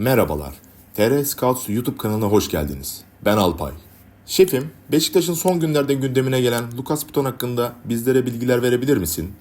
Merhabalar. TR Scouts YouTube kanalına hoş geldiniz. Ben Alpay. Şefim, Beşiktaş'ın son günlerde gündemine gelen Lucas Piton hakkında bizlere bilgiler verebilir misin?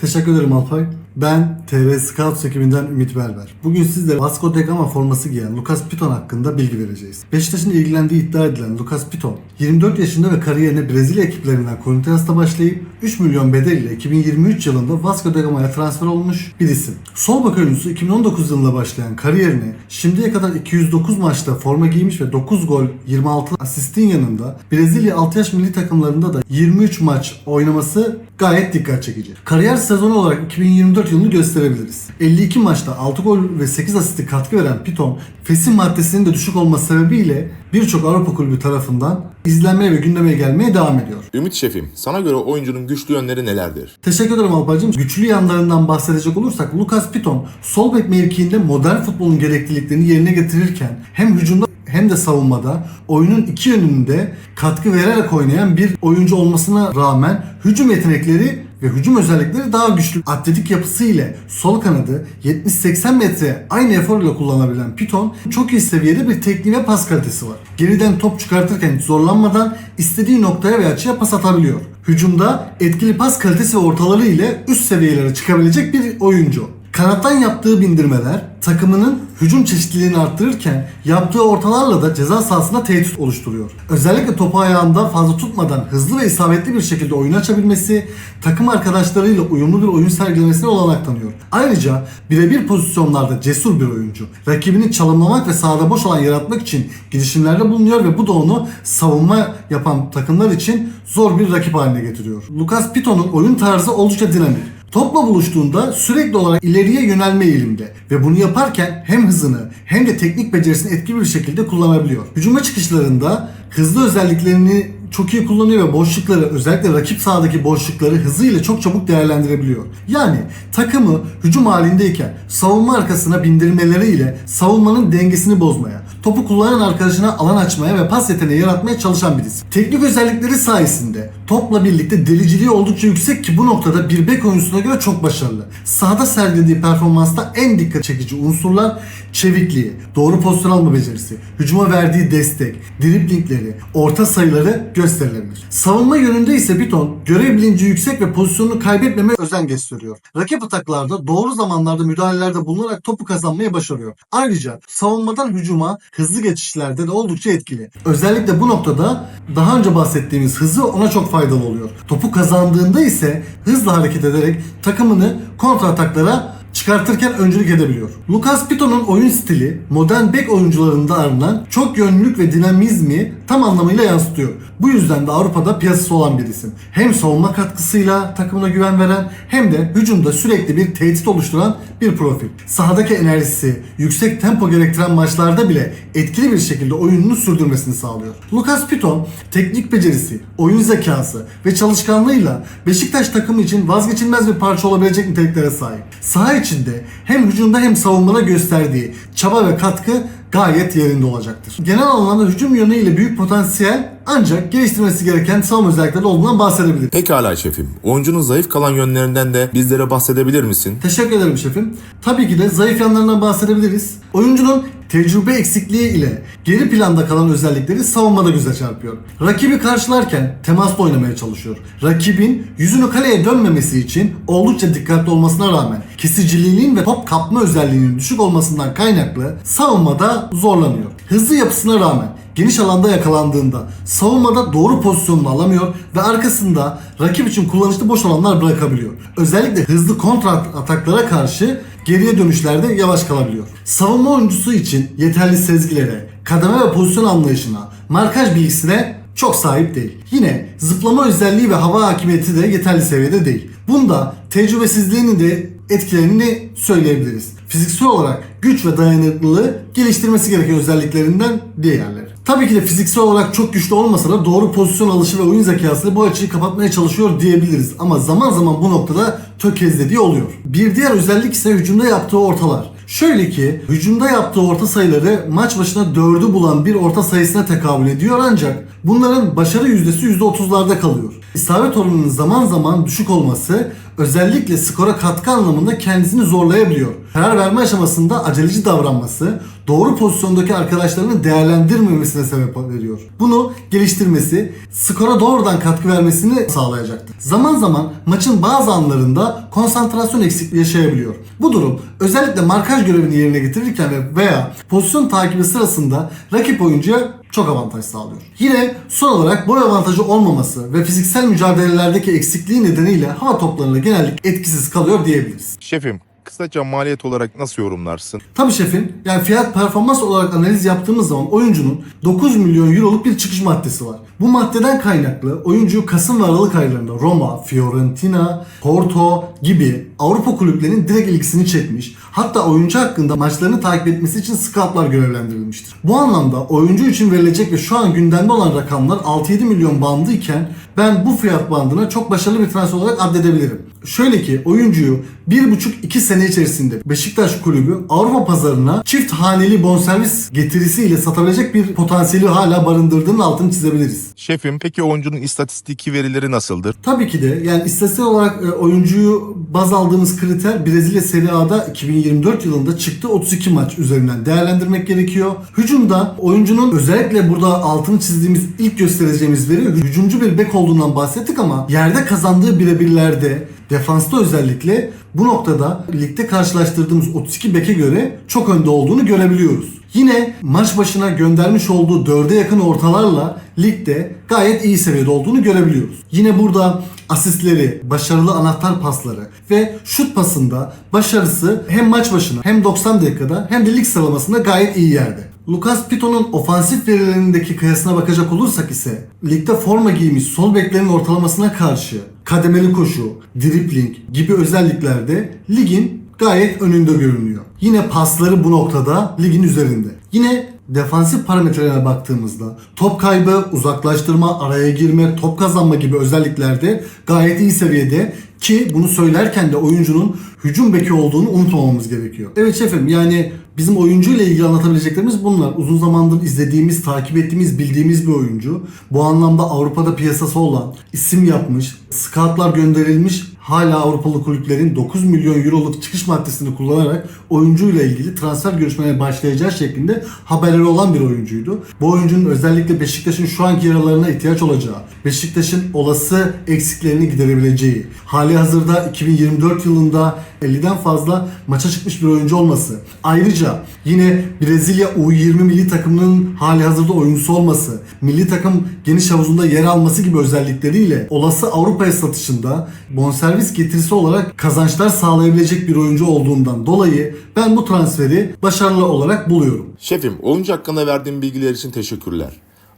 Teşekkür ederim Alpay. Ben TR Scouts ekibinden Ümit Belber. Bugün sizlere Vasco da Gama forması giyen Lucas Piton hakkında bilgi vereceğiz. Beşiktaş'ın ilgilendiği iddia edilen Lucas Piton, 24 yaşında ve kariyerine Brezilya ekiplerinden Corinthians'ta başlayıp 3 milyon bedeliyle 2023 yılında Vasco da Gama'ya transfer olmuş bir isim. Sol bek oyuncusu 2019 yılında başlayan kariyerini şimdiye kadar 209 maçta forma giymiş ve 9 gol 26 asistin yanında Brezilya 6 yaş milli takımlarında da 23 maç oynaması gayet dikkat çekici. Kariyer sezonu olarak 2024 yılını gösterebiliriz. 52 maçta 6 gol ve 8 asisti katkı veren Piton, fesin maddesinin de düşük olması sebebiyle birçok Avrupa kulübü tarafından izlenmeye ve gündeme gelmeye devam ediyor. Ümit Şefim, sana göre oyuncunun güçlü yönleri nelerdir? Teşekkür ederim Alpaycığım. Güçlü yanlarından bahsedecek olursak Lucas Piton sol bek mevkiinde modern futbolun gerekliliklerini yerine getirirken hem hücumda hem de savunmada oyunun iki yönünde katkı vererek oynayan bir oyuncu olmasına rağmen hücum yetenekleri ve hücum özellikleri daha güçlü. Atletik yapısı ile sol kanadı 70-80 metre aynı efor ile kullanabilen Piton çok iyi seviyede bir tekniği ve pas kalitesi var. Geriden top çıkartırken zorlanmadan istediği noktaya ve açıya pas atabiliyor. Hücumda etkili pas kalitesi ve ortaları ile üst seviyelere çıkabilecek bir oyuncu. Kanattan yaptığı bindirmeler takımının hücum çeşitliliğini arttırırken yaptığı ortalarla da ceza sahasında tehdit oluşturuyor. Özellikle topu ayağında fazla tutmadan hızlı ve isabetli bir şekilde oyun açabilmesi, takım arkadaşlarıyla uyumlu bir oyun sergilemesine olanak tanıyor. Ayrıca birebir pozisyonlarda cesur bir oyuncu. Rakibini çalımlamak ve sahada boş alan yaratmak için girişimlerde bulunuyor ve bu da onu savunma yapan takımlar için zor bir rakip haline getiriyor. Lucas Piton'un oyun tarzı oldukça dinamik. Topla buluştuğunda sürekli olarak ileriye yönelme eğilimde ve bunu yaparken hem hızını hem de teknik becerisini etkili bir şekilde kullanabiliyor. Hücuma çıkışlarında hızlı özelliklerini çok iyi kullanıyor ve boşlukları özellikle rakip sahadaki boşlukları hızıyla çok çabuk değerlendirebiliyor. Yani takımı hücum halindeyken savunma arkasına bindirmeleriyle savunmanın dengesini bozmaya, topu kullanan arkadaşına alan açmaya ve pas yeteneği yaratmaya çalışan birisi. Teknik özellikleri sayesinde topla birlikte deliciliği oldukça yüksek ki bu noktada bir bek oyuncusuna göre çok başarılı. Sahada sergilediği performansta en dikkat çekici unsurlar çevikliği, doğru pozisyon alma becerisi, hücuma verdiği destek, driblingleri, orta sayıları gösterilebilir. Savunma yönünde ise Piton görev bilinci yüksek ve pozisyonunu kaybetmeme özen gösteriyor. Rakip ataklarda doğru zamanlarda müdahalelerde bulunarak topu kazanmayı başarıyor. Ayrıca savunmadan hücuma hızlı geçişlerde de oldukça etkili. Özellikle bu noktada daha önce bahsettiğimiz hızı ona çok faydalı oluyor. Topu kazandığında ise hızla hareket ederek takımını kontra ataklara çıkartırken öncülük edebiliyor. Lucas Piton'un oyun stili modern bek oyuncularında aranan çok yönlülük ve dinamizmi tam anlamıyla yansıtıyor. Bu yüzden de Avrupa'da piyasası olan bir isim. Hem savunma katkısıyla takımına güven veren hem de hücumda sürekli bir tehdit oluşturan bir profil. Sahadaki enerjisi, yüksek tempo gerektiren maçlarda bile etkili bir şekilde oyununu sürdürmesini sağlıyor. Lucas Piton teknik becerisi, oyun zekası ve çalışkanlığıyla Beşiktaş takımı için vazgeçilmez bir parça olabilecek niteliklere sahip. Saha içinde hem hücumda hem savunmada gösterdiği çaba ve katkı gayet yerinde olacaktır. Genel anlamda hücum yönüyle büyük potansiyel ancak geliştirmesi gereken savunma özellikleri olduğundan bahsedebiliriz. Pekala şefim, oyuncunun zayıf kalan yönlerinden de bizlere bahsedebilir misin? Teşekkür ederim şefim. Tabii ki de zayıf yanlarından bahsedebiliriz. Oyuncunun tecrübe eksikliği ile geri planda kalan özellikleri savunmada göze çarpıyor. Rakibi karşılarken temasla oynamaya çalışıyor. Rakibin yüzünü kaleye dönmemesi için oldukça dikkatli olmasına rağmen kesiciliğinin ve top kapma özelliğinin düşük olmasından kaynaklı savunmada zorlanıyor. Hızlı yapısına rağmen geniş alanda yakalandığında savunmada doğru pozisyonunu alamıyor ve arkasında rakip için kullanışlı boş alanlar bırakabiliyor. Özellikle hızlı kontra ataklara karşı geriye dönüşlerde yavaş kalabiliyor. Savunma oyuncusu için yeterli sezgilere, kademe ve pozisyon anlayışına, markaj bilgisine çok sahip değil. Yine zıplama özelliği ve hava hakimiyeti de yeterli seviyede değil. Bunda tecrübesizliğini de etkilerini söyleyebiliriz. Fiziksel olarak güç ve dayanıklılığı geliştirmesi gereken özelliklerinden diğerleri. Tabii ki de fiziksel olarak çok güçlü olmasa da doğru pozisyon alışı ve oyun zekasıyla bu açıyı kapatmaya çalışıyor diyebiliriz. Ama zaman zaman bu noktada tökezlediği oluyor. Bir diğer özellik ise hücumda yaptığı ortalar. Şöyle ki hücumda yaptığı orta sayıları maç başına 4'ü bulan bir orta sayısına tekabül ediyor ancak bunların başarı yüzdesi %30'larda kalıyor. İsabet oranının zaman zaman düşük olması özellikle skora katkı anlamında kendisini zorlayabiliyor. Karar verme aşamasında aceleci davranması, doğru pozisyondaki arkadaşlarını değerlendirmemesine sebep veriyor. Bunu geliştirmesi, skora doğrudan katkı vermesini sağlayacaktır. Zaman zaman maçın bazı anlarında konsantrasyon eksikliği yaşayabiliyor. Bu durum özellikle markaj görevini yerine getirirken ve veya pozisyon takibi sırasında rakip oyuncuya çok avantaj sağlıyor. Yine son olarak boy avantajı olmaması ve fiziksel mücadelelerdeki eksikliği nedeniyle hava toplarında genellikle etkisiz kalıyor diyebiliriz. Şefim, kısaca maliyet olarak nasıl yorumlarsın? Tabii şefim yani fiyat performans olarak analiz yaptığımız zaman oyuncunun 9 milyon euroluk bir çıkış maddesi var. Bu maddeden kaynaklı oyuncu Kasım ve Aralık aylarında Roma, Fiorentina, Porto gibi Avrupa kulüplerinin direkt ilgisini çekmiş. Hatta oyuncu hakkında maçlarını takip etmesi için scoutlar görevlendirilmiştir. Bu anlamda oyuncu için verilecek ve şu an gündemde olan rakamlar 6-7 milyon bandı iken ben bu fiyat bandına çok başarılı bir transfer olarak addedebilirim. Şöyle ki oyuncuyu 1,5-2 sene içerisinde Beşiktaş kulübü Avrupa pazarına çift haneli bonservis getirisiyle satabilecek bir potansiyeli hala barındırdığının altını çizebiliriz. Şefim, peki oyuncunun istatistiki verileri nasıldır? Tabii ki de yani istatistik olarak e, oyuncuyu baz aldığımız kriter Brezilya Serie A'da 2024 yılında çıktı 32 maç üzerinden değerlendirmek gerekiyor. Hücumda oyuncunun özellikle burada altını çizdiğimiz ilk göstereceğimiz veri hücumcu bir bek olduğundan bahsettik ama yerde kazandığı birebirlerde defansta özellikle bu noktada ligde karşılaştırdığımız 32 beke göre çok önde olduğunu görebiliyoruz. Yine maç başına göndermiş olduğu dörde yakın ortalarla ligde gayet iyi seviyede olduğunu görebiliyoruz. Yine burada asistleri, başarılı anahtar pasları ve şut pasında başarısı hem maç başına hem 90 dakikada hem de lig sıralamasında gayet iyi yerde. Lucas Piton'un ofansif verilerindeki kıyasına bakacak olursak ise ligde forma giymiş sol beklerin ortalamasına karşı kademeli koşu, dribling gibi özelliklerde ligin gayet önünde görünüyor. Yine pasları bu noktada ligin üzerinde. Yine defansif parametrelerine baktığımızda top kaybı, uzaklaştırma, araya girme, top kazanma gibi özelliklerde gayet iyi seviyede ki bunu söylerken de oyuncunun hücum beki olduğunu unutmamamız gerekiyor. Evet şefim yani bizim oyuncu ile ilgili anlatabileceklerimiz bunlar. Uzun zamandır izlediğimiz, takip ettiğimiz, bildiğimiz bir oyuncu. Bu anlamda Avrupa'da piyasası olan, isim yapmış, scoutlar gönderilmiş hala Avrupalı kulüplerin 9 milyon euroluk çıkış maddesini kullanarak oyuncuyla ilgili transfer görüşmelerine başlayacağı şeklinde haberleri olan bir oyuncuydu. Bu oyuncunun özellikle Beşiktaş'ın şu anki yaralarına ihtiyaç olacağı, Beşiktaş'ın olası eksiklerini giderebileceği, hali hazırda 2024 yılında 50'den fazla maça çıkmış bir oyuncu olması. Ayrıca yine Brezilya U20 milli takımının hali hazırda oyuncusu olması, milli takım geniş havuzunda yer alması gibi özellikleriyle olası Avrupa'ya satışında bonservis getirisi olarak kazançlar sağlayabilecek bir oyuncu olduğundan dolayı ben bu transferi başarılı olarak buluyorum. Şefim, oyuncu hakkında verdiğim bilgiler için teşekkürler.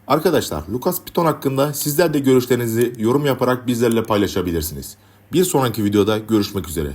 Arkadaşlar, Lucas Piton hakkında sizler de görüşlerinizi yorum yaparak bizlerle paylaşabilirsiniz. Bir sonraki videoda görüşmek üzere.